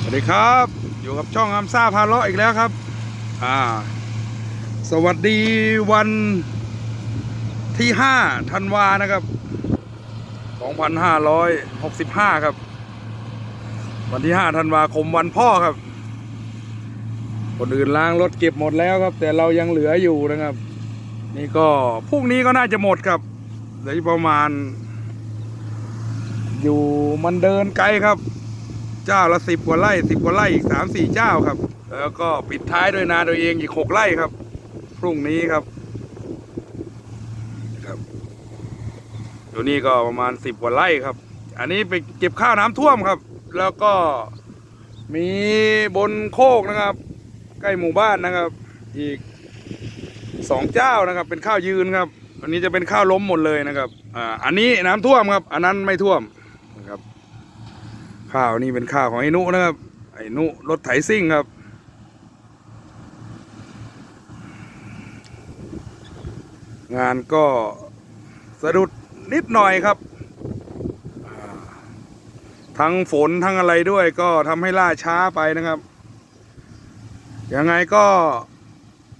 สวัสดีครับ อยู่กับช่องอัมซ่าพาเลาะอีกแล้วครับ อ่า สวัสดีวันที่ห้าธันวานะครับสองพันห้าร้อยหกสิบห้าครับ วันที่ห้าธันวาคมวันพ่อครับ คนอื่นล้างรถเก็บหมดแล้วครับ แต่เรายังเหลืออยู่นะครับ นี่ก็พรุ่งนี้ก็น่าจะหมดครับเหลือประมาณอยู่มันเดินไกลครับ เจ้าละสิบกว่าไร่สิบกว่าไร่อีกสามสี่เจ้าครับ แล้วก็ปิดท้ายด้วยนาตัวเองอีกหกไร่ครับ พรุ่งนี้ครับครับอยู่นี่ก็ประมาณสิบกว่าไร่ครับ อันนี้ไปเก็บข้าวน้ำท่วมครับ แล้วก็มีบนโคกนะครับ ใกล้หมู่บ้านนะครับ อีกสองเจ้านะครับ เป็นข้าวยืนครับอันนี้จะเป็นข้าวล้มหมดเลยนะครับอ่าอันนี้น้ำท่วมครับ อันนั้นไม่ท่วม ข้าวนี่เป็นข้าวของไอ้นุนะครับ ไอ้นุรถไถซิ่งครับ งานก็สะดุดนิดหน่อยครับ ทั้งฝนทั้งอะไรด้วยก็ทำให้ล่าช้าไปนะครับ ยังไงก็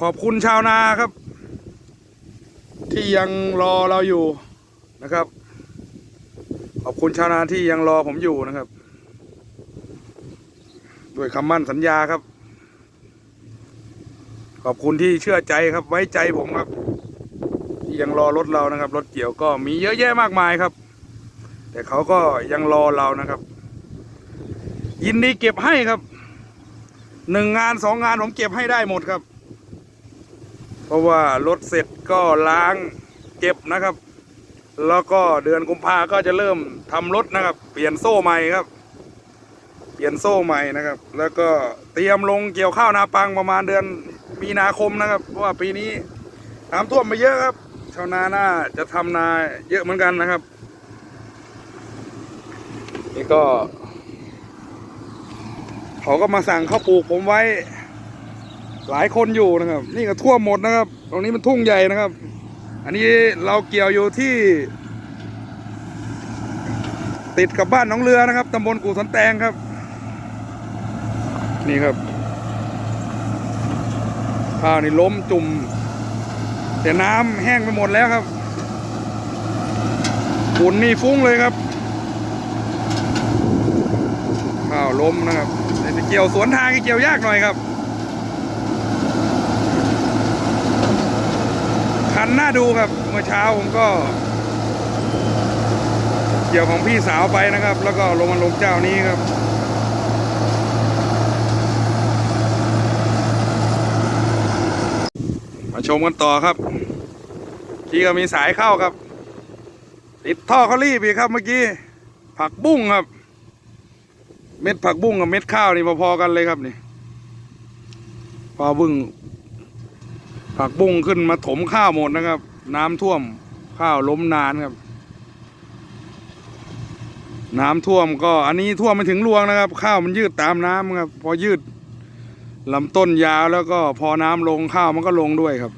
ขอบคุณชาวนาครับ ที่ยังรอเราอยู่นะครับ ขอบคุณชาวนาที่ยังรอผมอยู่นะครับ ด้วยคำมั่นสัญญาครับ ขอบคุณที่เชื่อใจครับ ไว้ใจผมครับ ที่ยังรอรถเรานะครับ รถเกี่ยวก็มีเยอะแยะมากมายครับ แต่เขาก็ยังรอเรานะครับ ยินดีเก็บให้ครับหนึ่งงานสองงานผมเก็บให้ได้หมดครับ เพราะว่ารถเสร็จก็ล้างเก็บนะครับ แล้วก็เดือนกุมภาก็จะเริ่มทำรถนะครับ เปลี่ยนโซ่ใหม่ครับ เปลี่ยนโซ่ใหม่นะครับ แล้วก็เตรียมลงเกี่ยวข้าวนาปังประมาณเดือนมีนาคมนะครับ เพราะว่าปีนี้น้ำท่วมมาเยอะครับ ชาวนาน่าจะทำนาเยอะเหมือนกันนะครับ นี่ก็ เขาก็มาสั่งข้าวปลูกผมไว้ หลายคนอยู่นะครับ นี่ก็ท่วมหมดนะครับ ตรงนี้มันทุ่งใหญ่นะครับ อันนี้เราเกี่ยวอยู่ที่ ติดกับบ้านน้องเรือนะครับตำบลกู่สันแตงครับ นี่ครับข้าวนี่ล้มจุ่มแต่น้ำแห้งไปหมดแล้วครับฝุ่นนี่ฟุ้งเลยครับ ข้าวล้มนะครับแต่จะเกี่ยวสวนทางเกี่ยวยากหน่อยครับ คันหน่าดูครับเมื่อเช้าผมก็ เกี่ยวของพี่สาวไปนะครับ แล้วก็ลงมาลงเจ้านี้ครับ มา ชมกันต่อครับที่ก็มีสายเข้าครับ ติดท่อเขารีบอีกครับเมื่อกี้ ผักบุ้งครับ เม็ดผักบุ้งกับเม็ดข้าวนี่พอๆกันเลยครับนี่พอบึ้งผักบุ้งขึ้นมาถมข้าวหมดนะครับ น้ำท่วมข้าวล้มนานครับ น้ำท่วมก็อันนี้ท่วมไม่ถึงรวงนะครับ ข้าวมันยืดตามน้ำครับ พอยืดลำต้นยาวแล้วก็พอน้ำลงข้าวมันก็ลงด้วยครับ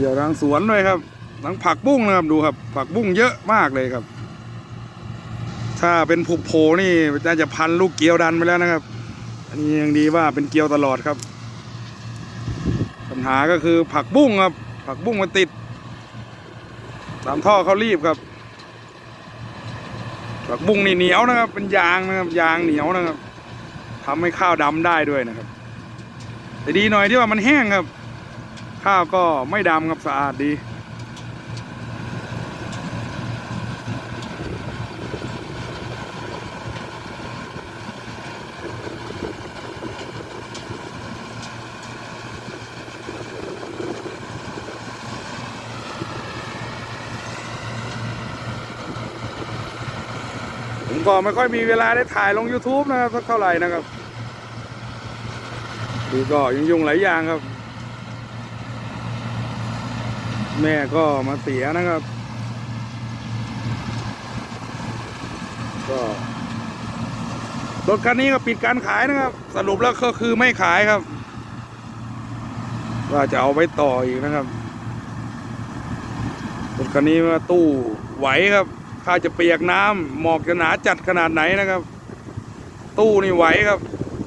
เกี่ยวทางสวนด้วยครับทั้งผักบุ้งนะครับดูครับ ผักบุ้งเยอะมากเลยครับ ถ้าเป็นผูกโผนี่น่าจะพันลูกเกียวดันไปแล้วนะครับ อันนี้ยังดีว่าเป็นเกียวตลอดครับ ปัญหาก็คือผักบุ้งครับ ผักบุ้งมันติด ตามท่อเขารีบครับ ผักบุ้งนี่เหนียวนะครับ เป็นยางนะครับยางเหนียวนะครับทำให้ข้าวดำได้ด้วยนะครับแต่ดีหน่อยที่ว่ามันแห้งครับ ข้าวก็ไม่ดำครับสะอาดดีผมก็ไม่ค่อยมีเวลาได้ถ่ายลง YouTube นะครับสักเท่าไหร่นะครับนี่ก็ยุ่งยุ่งๆหลายอย่างครับ แม่ก็มาเสียนะครับ ก็รถคันนี้ก็ปิดการขายนะครับ สรุปแล้วก็คือไม่ขายครับว่าจะเอาไปต่ออีกนะครับรถคันนี้มาตู้ไหวครับถ้าจะเปียกน้ำหมอกจะหนาจัดขนาดไหนนะครับ ตู้นี่ไหวครับ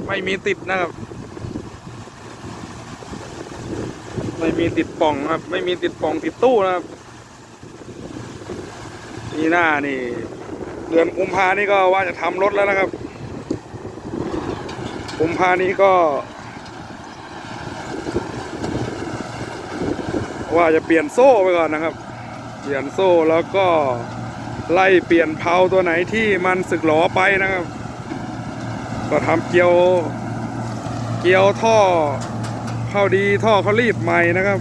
ไม่มีติดนะครับ ไม่มีติดป่องครับ ไม่มีติดป่องติดตู้นะครับนี่หน้านี่ เดือนกุมภานี่ก็ว่าจะทำรถแล้วนะครับกุมภานี้ก็ ว่าจะเปลี่ยนโซ่ไปก่อนนะครับ เปลี่ยนโซ่แล้วก็ไล่เปลี่ยนเพลาตัวไหนที่มันสึกหลอไปนะครับ ก็ทำเกียว เกียวท่อ เข้าดีท่อเขารีบใหม่นะครับ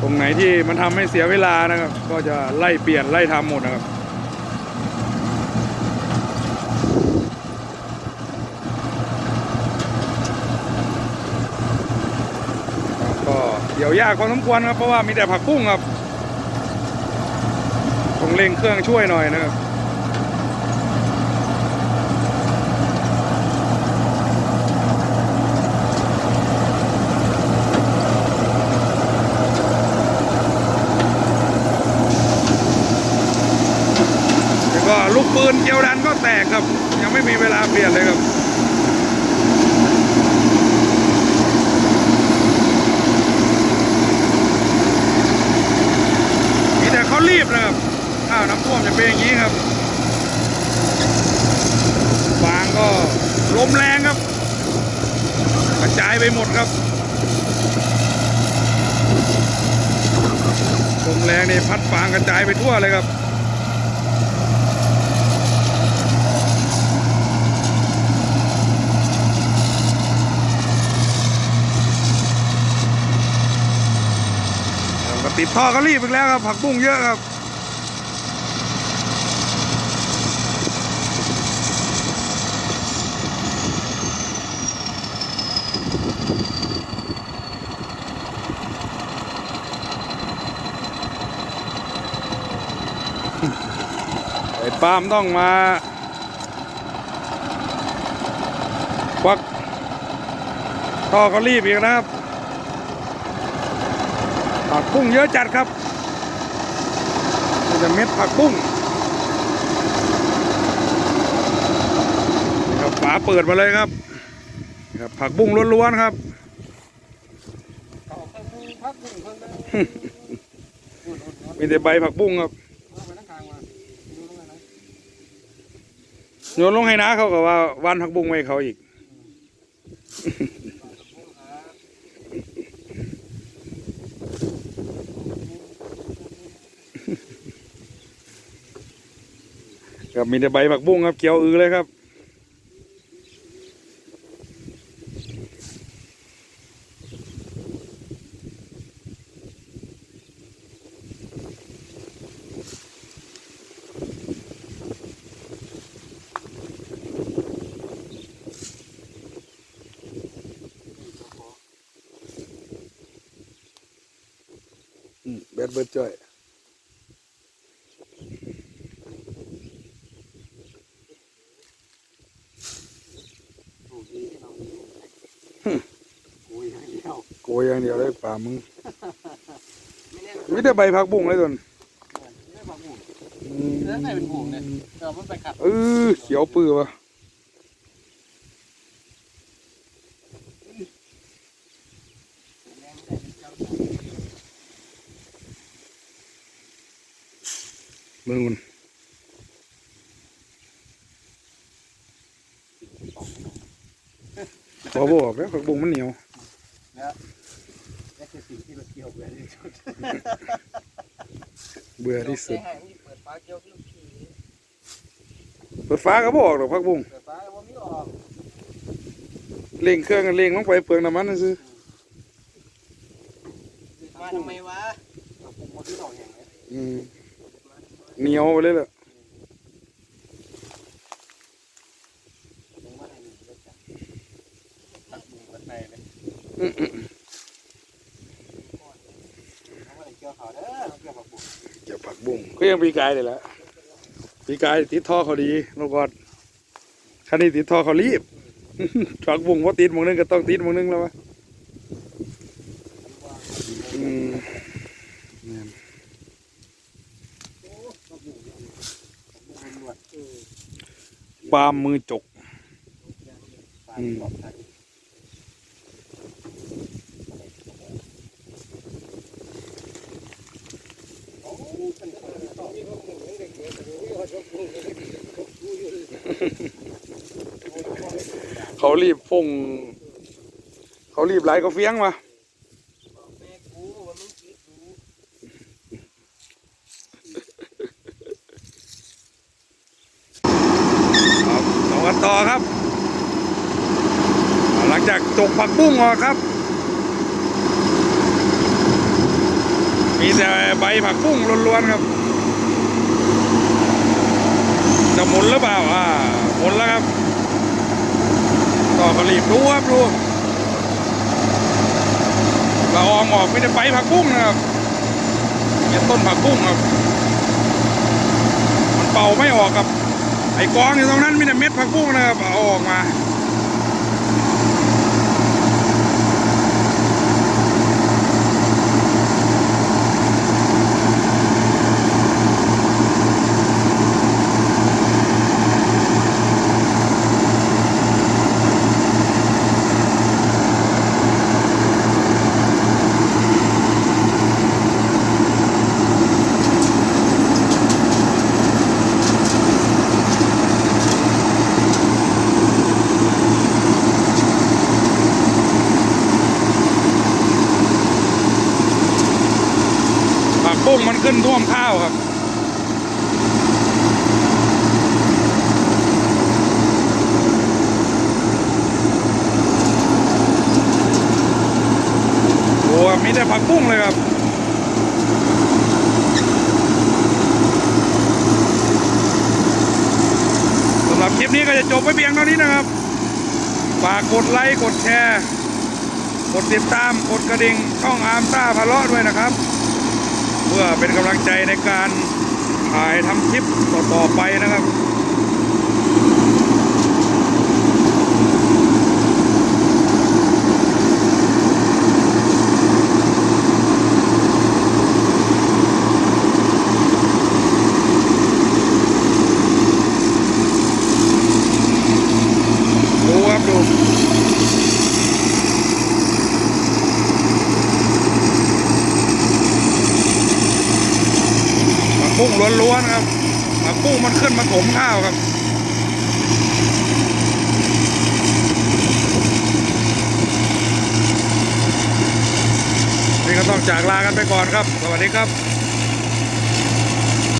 ตรงไหนที่มันทำให้เสียเวลานะครับ ก็จะไล่เปลี่ยนไล่ทำหมดนะครับก็เกี่ยวยากพอสมควรครับ เพราะว่ามีแต่ผักบุ้งครับต้องเร่งเครื่องช่วยหน่อยนะครับ ก็ลูกปืนเกียวดันก็แตกครับ ยังไม่มีเวลาเปลี่ยนเลยครับมีแต่เขารีบนะครับข้าวน้ำท่วมจะเป็นอย่างนี้ครับฟางก็ลมแรงครับ กระจายไปหมดครับลมแรงนี่พัดฟางกระจายไปทั่วเลยครับ ติดท่อก็รีบอีกแล้วครับ ผักบุ้งเยอะครับ ไอ้ปามต้องมาควักท่อก็รีบอีกนะครับ ผักบุ้งเยอะจัดครับนี่จะเม็ดผักบุ้งนี่ครับฝาเปิดมาเลยครับนี่ครับ ผักบุ้งล้วนๆครับเอาไปพักหนึ่งคนเลยมีแต่ใบผักบุ้งครับเอาไปนั่งกลางมาดูตรงไหนนะโยนลงให้นะเขาก็ว่าวันผักบุ้งไว้ให้เขาอีก ครับมีแต่ใบผักบุ้งครับเขียวอือเลยครับอืมแบดเบิร์ดจ่อย ถูกดีเรากูอย่างเดียว โกยอย่างเดียวเลย ป่ามึงไม่แน่มีแต่ใบผักบุ้งเลยตนไม่ผักบุ้งเนื้อไหนเป็นผงเนี่ยเราไม่ไปขัดเออเขียวปื้อวะมึงมันพอบอกแล้วผักบุ้งมันเหนียวนี่คือสิ่ง ที่เราเกี่ยวเลยที่สุดเบื่อที่สุดเปิดฟ้าเกี่ยวที่ผีเปิดฟ้าก็บอกหรอกผักบุ้งเปิดฟ้าว่าไม่ออกเร่งเครื่องกันเร่งลงไปเปลืองน้ำมันนะซื้อมาทำไมวะเราปรุงมาที่ดอกอย่างไรอืมเหนียวไปเลยแหละลงมาให้หนึ่งเลยจ้ะตักบุงกันในเลยอื้ออื้อ เอามาให้เกี่ยวเขาเด้อเอาเกี่ยวผักบุง เกี่ยวผั ก็ยังปีกายเลยแหละปีกายติดท่อเขาดีลูกอดคันนี้ติดท่อเขารีบผักบุ้งพอติดมองนึงก็ต้องติดมองนึงแล้ววะอืมปามมือจกปลาปลอบภัยโอ้เป็นคนละต่อมีผักบุง เด็กๆแต่ดูว่าผักบุงเด็กๆดูอยู่เขารีบฟงเขารีบไหลเขาเฟี้ยงมาต่อกันต่อครับ หลังจากจกผักบุ้งออกครับ มีแต่ใบผักบุ้งล้วนๆครับ จะหมุนหรือเปล่า อ่าหมุนแล้วครับ ต่อมารีบดูครับดูละอองออกไม่ได้ไปผักบุ้งนะครับเนี่ยต้นผักบุ้งครับ มันเป่าไม่ออกครับ ไอ้กองอยู่ตรงนั้นมีแต่เม็ดผักบุ้งนะครับเอาออกมา ผักบุ้งมันขึ้นท่วมข้าวครับ โอ้ มีแต่ผักบุ้งเลยครับสำหรับคลิปนี้ก็จะจบไปเพียงเท่านี้นะครับ ฝากกดไลค์ กดแชร์ กดติดตาม กดกระดิ่งช่องอาร์มต้าพาเลาะด้วยนะครับ เพื่อเป็นกำลังใจในการถ่ายทำคลิปต่อๆไปนะครับ ดูครับดู ผักบุ้ง ล้วนๆครับผักบุ้งมันขึ้นมาถมข้าวครับนี่ก็ต้องจากลากันไปก่อนครับ สวัสดีครับ